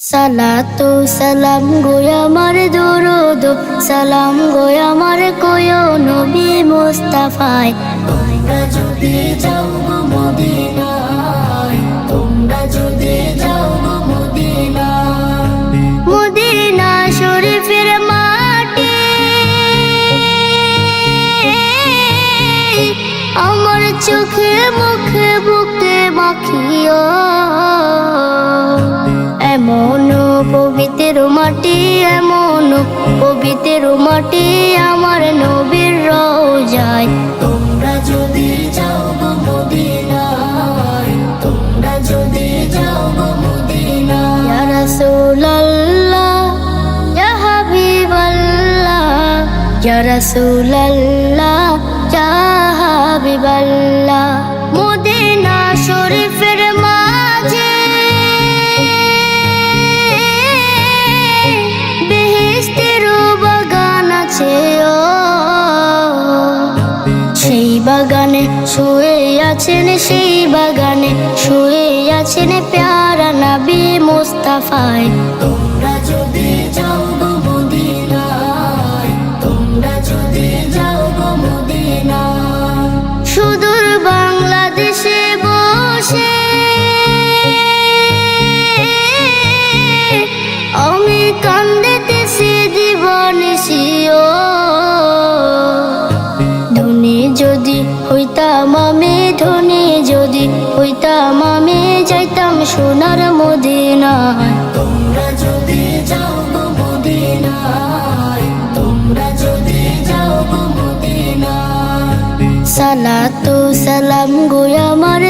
সালাতু সালাম গোয় দরুদ, সালাম গোয় কোয় নবী মুস্তাফায়। তোমরা যদি যাও গো মদিনায়, তোমরা যদি যাও গো মদিনায়। মদিনা শরীফের মাটি, আমার চোখে মুখে বুকে মাখিও। ইয়া রাসূলুল্লাহ, ইয়া হাবিবাল্লাহ। মদিনা শরীফের মাঝে বেহেশতের বাগান আছে, ও। সেই বাগানে শুয়ে আছেন, সেই বাগানে শুয়ে আছেন প্যারা নবী মুস্তাফায়। হইতাম আমি যাইতাম সোনার মদিনায়। তোমরা যদি যাও গো মদিনায় তোমরা যদি যাও গো মদিনায়। সালাতু সালাম গো আমার